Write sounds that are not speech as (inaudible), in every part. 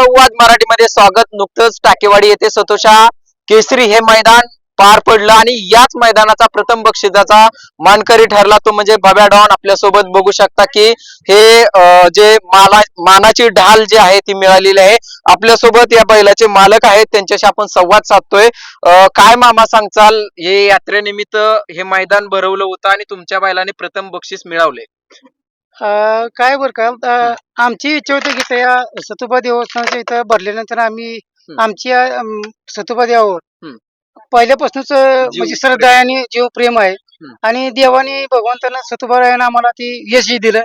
संवाद मराठीमध्ये स्वागत. नुकतंच टाकेवाडी येथे सतोषा केसरी हे मैदान पार पडलं आणि याच मैदानाचा प्रथम बक्षिसाचा मानकरी ठरला तो म्हणजे बब्या डॉन. आपल्यासोबत बघू शकता की हे जे माला मानाची ढाल जी आहे ती मिळालेली आहे. आपल्यासोबत या बैलाचे मालक आहेत. त्यांच्याशी आपण संवाद साधतोय. काय मामा सांगचाल? हे यात्रेनिमित्त हे मैदान भरवलं होतं आणि तुमच्या बैलाने प्रथम बक्षीस मिळवले. अं, काय बर का अं, आमची इच्छा होती की त्या सतुबा देवस्थानाच्या इथं भरल्यानंतर आम्ही आमची अं, सतुबा देवावर हम्म. पहिल्यापासूनच जीव म्हणजे श्रद्धा आहे आणि जीव प्रेम आहे. हम्म. आणि देवाने भगवंतानं सतुबारायानं आम्हाला ती यश दिलं.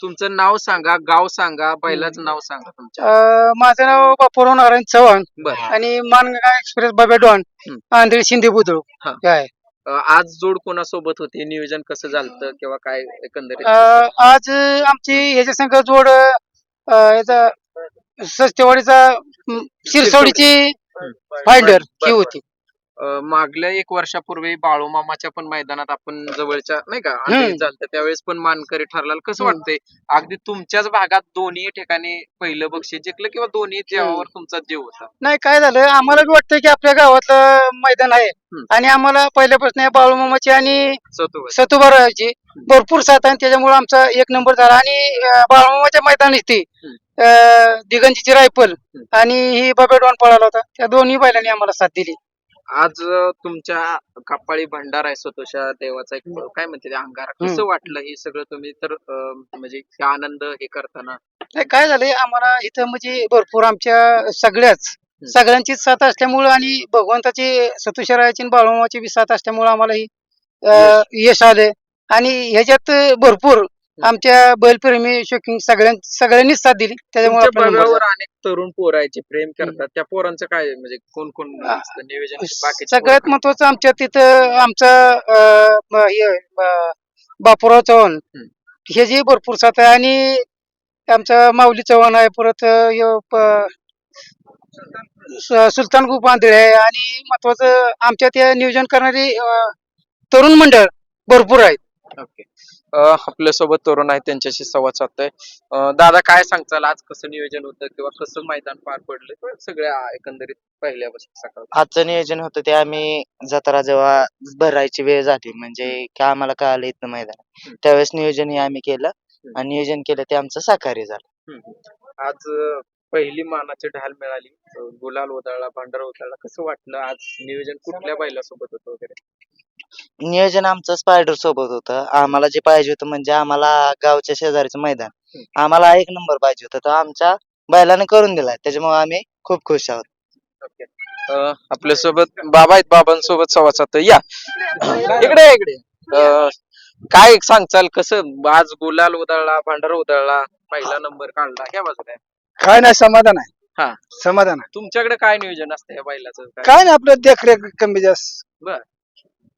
तुमचं नाव सांगा गाव सांगा बैलाचं नाव सांगा तुमच्या. अं, माझं नाव बापूराव नारायण चव्हाण बर. आणि मानगा एक्सप्रेस बाबा डॉन हम्म. आंधळी शिंदे बुद्रुक. हा. हे आहे. आज जोड कोणासोबत होते? नियोजन कसं झालं किंवा काय एकंदरीत? आज आमची ह्याच्या संघ जोड याचा सस्तेवाडीचा शिरसवडीची फायडर ही होती. मागल्या एक वर्षापूर्वी बाळूमामाच्या पण मैदानात आपण जवळच्या नाही का आंधळी झालं त्यावेळेस पण मानकरी ठरला कसं. वाटतंय? अगदी तुमच्याच भागात दोन्ही ठिकाणी पहिलं बक्षीस जिंकलं किंवा दोन्ही जेवावर तुमचा जीव होता? नाही काय झालं? आम्हाला बी वाटतं की आपल्या गावातलं मैदान आहे. आणि आम्हाला पहिल्यापासून बाळूमामाची आणि सतू सतुबाराची भरपूर साथ आहे त्याच्यामुळे आमचा एक नंबर झाला. आणि बाळूमामाच्या हम्म. अं, दिगंजीची रायफल आणि ही बबे डॉन पळाला होता. त्या दोन्ही बैलांनी आम्हाला साथ दिली. आज तुमच्या कपाळी भंडार आहे स्वतःच्या देवाचा एक काय म्हणते ते अंगारा? कसं. वाटलं हे सगळं तुम्ही? तर अं, म्हणजे आनंद हे करताना. नाही काय झालंय आम्हाला इथं म्हणजे भरपूर आमच्या सगळ्याच सगळ्यांचीच साथ असल्यामुळं आणि भगवंताची सतुशरायाची आणि बाळूमामाची बी साथ असल्यामुळं आम्हाला ही अं, यश आले आणि ह्याच्यात भरपूर आमच्या बैलप्रेमी शौकीन सगळ्यां सगळ्यांनीच साथ दिली. त्याच्यामुळे तुमच्या अनेक तरुण पोर आहे जे प्रेम करतात. त्या पोरांचं काय म्हणजे कोण कोण असतं नियोजन? बाकी सगळ्यात महत्वाचं आमच्या तिथं आमचं अं, ब- हे, ब- बापूराव चव्हाण. हम्म. हे जे भरपूर साथ आहे. आणि आमचा माऊली चव्हाण आहे. परत अं, ह्यो प- सु- सुलतान गुप आंधळे आहे. आणि महत्वाचं आमच्या त्या नियोजन करणारी अं, तरुण मंडळ भरपूर आहेत. ओके. आपल्यासोबत तरुण आहेत त्यांच्याशी संवाद साधतोय. दादा काय सांगताल? आज कसं नियोजन होतं किंवा कसं मैदान पार पडलं? सगळ्या एकंदरीत पहिल्यापासून सकाळ आजचं नियोजन होतं ते आम्ही जत्रा जेव्हा भरायची वेळ झाली म्हणजे की आम्हाला कळालं इथं मैदान. आहे. त्यावेळेस नियोजन हे आम्ही केलं आणि नियोजन केलं ते आमचं साकारी झालं. आज पहिली मानाची ढाल मिळाली. गुलाल उधळला भांडारा उधळला कसं वाटलं आज नियोजन कुठल्या बैलासोबत होतं वगैरे? नियोजन आमचं स्पायडर सोबत होतं. आम्हाला जे पाहिजे होतं म्हणजे आम्हाला गावच्या शेजारीचं मैदान. आम्हाला एक नंबर पाहिजे होतं. तर आमच्या बैलाने करून दिलाय. त्याच्यामुळे आम्ही खूप खुश आहोत. अं, आपल्यासोबत बाबा आहेत. बाबांसोबत संवाद साधतोय या. इकडे या, इकडे. अं, काय सांगचाल कसं? आज गुलाल उधळला भांडारा उधळला पहिला नंबर काढला. ह्या बाजूला आहे. काय नाही समाधान हा. आहे समाधान आहे. तुमच्याकडे काय नियोजन असतं या बैलाचं? काय? काय नाही आपलं देखरेख कमी जास्त. बर.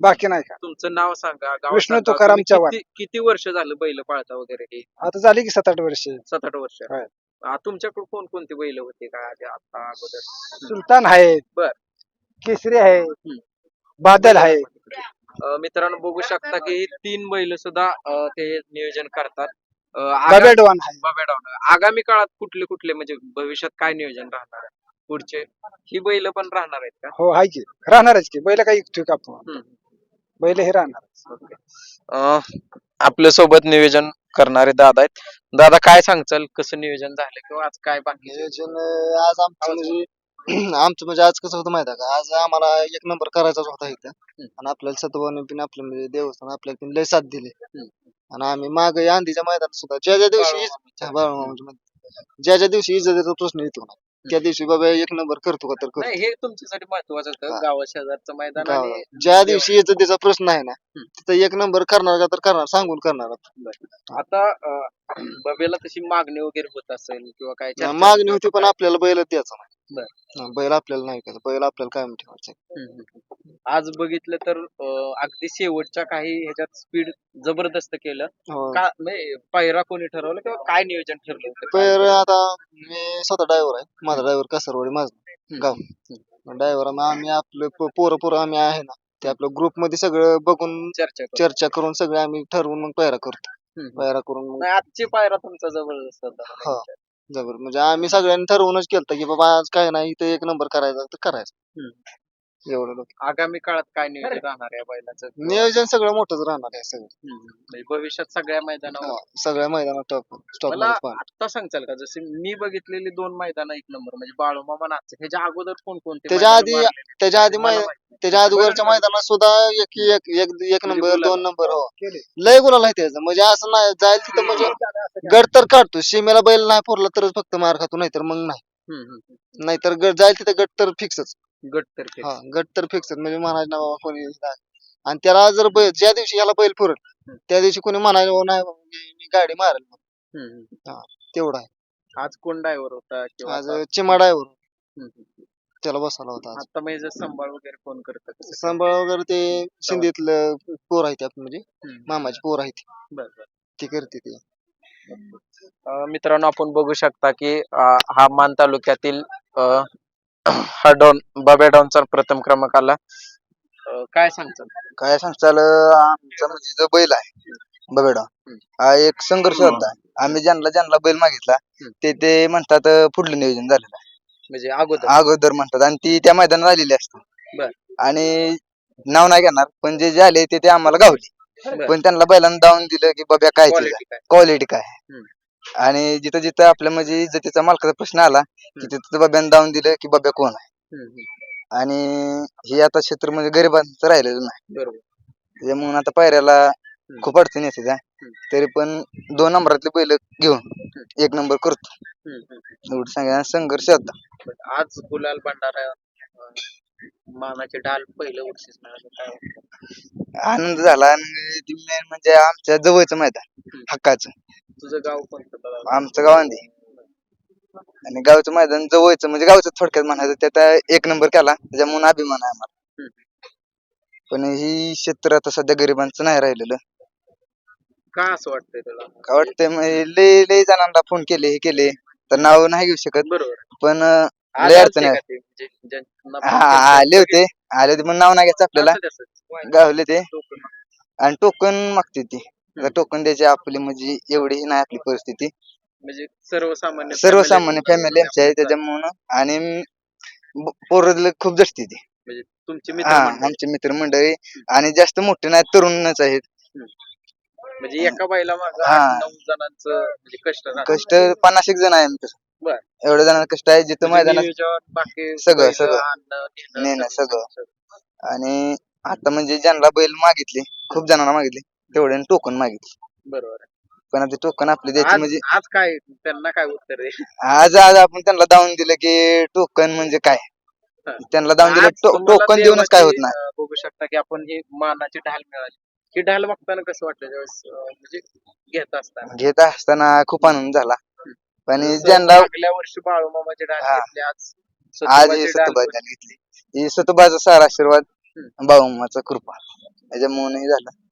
बाकी नाही का? तुमचं नाव सांगा गाव विष्णू सांगा, तुकाराम तुम्ही चव्हाण. किती- किती वर्ष झालं बैल पाळता वगैरे हे? आता झाली की सात आठ वर्ष. सात आठ वर्ष. होय. आ, तुमच्याकडे कोण कोणती बैल होते का आधी आता अगोदर? सुलतान आहे. बर. केसरी आहे. बादल आहे. अ, मित्रांनो बघू शकता की ही तीन बैल सुद्धा अ, ते नियोजन करतात. अ, आगा- बबेडवान आहे. बाबेडावनं. आगामी काळात कुठले कुठले म्हणजे भविष्यात काय नियोजन राहणार आहे? पुढचे ही बैल पण राहणार आहेत का? हो आहे की. राहणारच की. बैल काही इच्छुक आपण? हम्म. बैल हे राहणार अ, आपल्यासोबत नियोजन करणारे दादा आहेत. दादा काय सांगचाल? कसं नियोजन झालं किंवा आज काय बाकी नियोजन अं, आज आमचं म्हणजे (clears throat) आमचं म्हणजे आज कसं होतं माहिती आहे का? आज आम्हाला एक नंबर करायचाच होता इथं. आणि आपल्याला सतवाने पण आपलं म्हणजे देवस्थान आपल्याला पण लय साथ दिली. आणि आम्ही माग आंधीच्या मैदानात सुद्धा ज्या ज्या दिवशी इज- बाळूमामाच्या मैदानात. ज्या ज्या दिवशी इज्जतीचा प्रश्न येतो ना त्या दिवशी बाबा एक नंबर करतो का तर करतो. नाही हे तुमच्यासाठी महत्वाचं होतं. गावा शेजारचं मैदान गावात. आणि ज्या दिवशी इज्जतीचा प्रश्न आहे ना तिथं एक नंबर करणार का तर करणार सांगून करणार आता. अ, (clears throat) बबेला तशी मागणी वगैरे होत असेल किंवा काय चर्चा मागणी होती पण आपल्याला बैल द्यायचा. नाही. हा, बैल आपल्याला नाही का बैल आपल्याला कायम ठेवायचं हम्म. आज बघितलं तर अं, अगदी शेवटच्या काही ह्याच्यात स्पीड जबरदस्त केलं. हो. का म्हणजे पायरा कोणी ठरवलं किंवा काय नियोजन ठरलं होतं? पैर आता मी स्वतः ड्रायव्हर आहे. माझा ड्रायव्हर कासरवाडी माझं. गाव. ड्रायव्हर आम्ही आपलं प- पोरं पोरं आम्ही आहे ना ते आपलं ग्रुपमध्ये सगळं बघून चर्चा करू. चर्चा करून सगळे आम्ही ठरवून मग पैरा करतो. हम्म. पैरा करून मग नाही आजची पायरा तुमचा जबरदस्त होता. हा. जबर म्हणजे आम्ही सगळ्यांनी ठरवूनच केलं की बाबा आज काय नाही इथं एक नंबर करायचा तर करायचा. एवढं लोक. आगामी काळात काय नियोजन राहणार आहे या बैलाचं? नियोजन सगळं मोठंच राहणार आहे सगळं. हम्म. म्हणजे भविष्यात सगळ्या मैदानावर. हा, सगळ्या मैदानात टॉप स्टॉप मला आता सांगचाल का? जसे मी बघितलेली दोन मैदान एक नंबर म्हणजे बाळूमामा नाच. ह्याच्या अगोदर कोण कोणते त्याच्या मैदानं आधी- मारलेले? त्याच्या आधी मला मै- माहिती. त्याच्या अगोदरच्या मैदानात सुद्धा एक एक एक एक म्हणजे नंबर गुलाल. दोन नंबर हो. केले. लय गुलाल आहे त्याचं. म्हणजे असं नाही जाईल तिथं म्हणजे गड तर काढतो. सीमेला बैल नाही फोरला तरच फक्त मार खातो नाहीतर मग नाही. हम्म, हम्म, हम्म. नाहीतर गट जाईल तिथं गट तर फिक्सच गट तर केले. हा गट तर फिक्स म्हणजे म्हणायचं ना बाबा कोणी नाही. आणि त्याला जर बैल ज्या दिवशी याला बैल पुरल त्या दिवशी कोणी म्हणायला "हो, नाही बाबा, मी मी गाडी मारेल. हम्म, हम्म. तेवढा आहे. आज कोण ड्रायव्हर होता किंवा आज आता- हम्म, हम्म. त्याला बसायला होता आज. आता म्हणजे सांभाळ वगैरे कोण करत सांभाळ वगैरे ते शिंदीतलं पोर आहे त्यात म्हणजे. मामाची पोर आहे ती बर बर. ती करते ते. अं, मित्रांनो आपण बघू शकता की अं, हा मान तालुक्यातील अं, हा डॉन बाब्या डॉनचा प्रथम क्रमांक आला. अं, काय सांगतात काय सांगताल आमचा म्हणजे जो बैल आहे बघडा हा एक संघर्ष होता. आम्ही ज्यांना ज्यांना बैल मागितला ते ते म्हणतात अं, पुढलं नियोजन झालेलं आहे. म्हणजे अगोदर. अगोदर म्हणतात आणि ती त्या मैदानात आलेली असते. बर. आणि नाव नाही घेणार पण जे जे आले ते ते आम्हाला गावले. बर. पण त्यांना बैलांना दावून दिलं की बाबा काय Quality काय? क्वालिटी काय आहे. हम्म. आणि जिथं जिथं आपल्या म्हणजे इज्जतीचा मालकाचा प्रश्न आला की तिथं बाब्यानं दावून दिलं की बाब्या कोण आहे. आणि हे आता क्षेत्र म्हणजे गरिबांचं राहिलेलं नाही. बरोबर. त्याच्यामुळे आता पायऱ्याला खूप अडचणी येते त्या. तरी पण दोन नंबरातले बैल घेऊन एक नंबर करतो. एवढं सांगा संघर्ष होता. पण आज गुलाल भंडारा अं, मानाचे ढाल पहिलं बक्षीस मिळालं काय? वाटतं? आनंद झाला आणि ती main म्हणजे आमच्या जवळचं मैदान हक्काचं. तुझं गाव कोणतं दादा? आमचं गाव अंधी आणि गावचं मैदान जवळचं म्हणजे गावचं थोडक्यात म्हणायचं त्यात एक नंबर केला. त्याच्यामुळे अभिमान आहे आम्हाला. पण ही क्षेत्र आता सध्या गरिबांचं नाही राहिलेलं. का असं वाटतंय तुला? काय वाटतंय? म्हणजे लय लय जणांना फोन केले हे केले. तर नाव नाही घेऊ शकत. बरोबर. पण अं, लय अडचण आहे. का ते? म्हणजे ज्यांना हा, आले होते. आले होते पण नाव नाही घ्यायचं आपल्याला. असं तसंच. गावले ते. आणि टोकन मागते ती. टोकन द्यायची आपली म्हणजे एवढी नाही आपली परिस्थिती. म्हणजे सर्वसामान्य सर्वसामान्य फॅमिली आमची आहे त्याच्यामुळं. आणि ब- पोरं खूप जसती ती. म्हणजे तुमचे हा मित्र आमचे मित्रमंडळी आणि जास्त मोठे नाही तरुणच आहेत. म्हणजे एका बाईला मागं हा. आठ नऊ जणांचं म्हणजे कष्ट. कष्ट पन्नास एक जण आहे बर. एवढ्या जणांना कष्ट आहे जिथं म्हणजे मैदानात नियोजन, बाकी सगळं, बैलं, सगळं. आणणं, नेणं, नेणं, सगळं. आणि आता म्हणजे ज्यांना बैल मागितले खूप जणांना मागितले. तेवढ्याने टोकन मागितले. बरोबर आहे. पण आता टोकन आपले द्यायचे आज म्हणजे आज काय त्यांना काय उत्तर आहे आज आज आपण त्यांना दावून दिलं की टोकन म्हणजे काय? हा. त्यांना दावून दिलं आज टो- तुम्हाला टोकन देऊनच काय होत देवाची, नाही. अं, बघू शकता की आपण ही मानाची ढाल मिळाली. ही ढाल बघताना कसं वाटलं ज्यावेळेस अं, म्हणजे घेत असताना? घेत असताना खूप आनंद झाला. जसं ज्यांना मागल्या वर्षी बाळूमामाची ढाल हा. घेतली आज आज सतोबाची हे ढाल घेतली. ही सतुबाचा सारा आशीर्वाद हम्म. कृपा. त्याच्यामुळे हे झालं.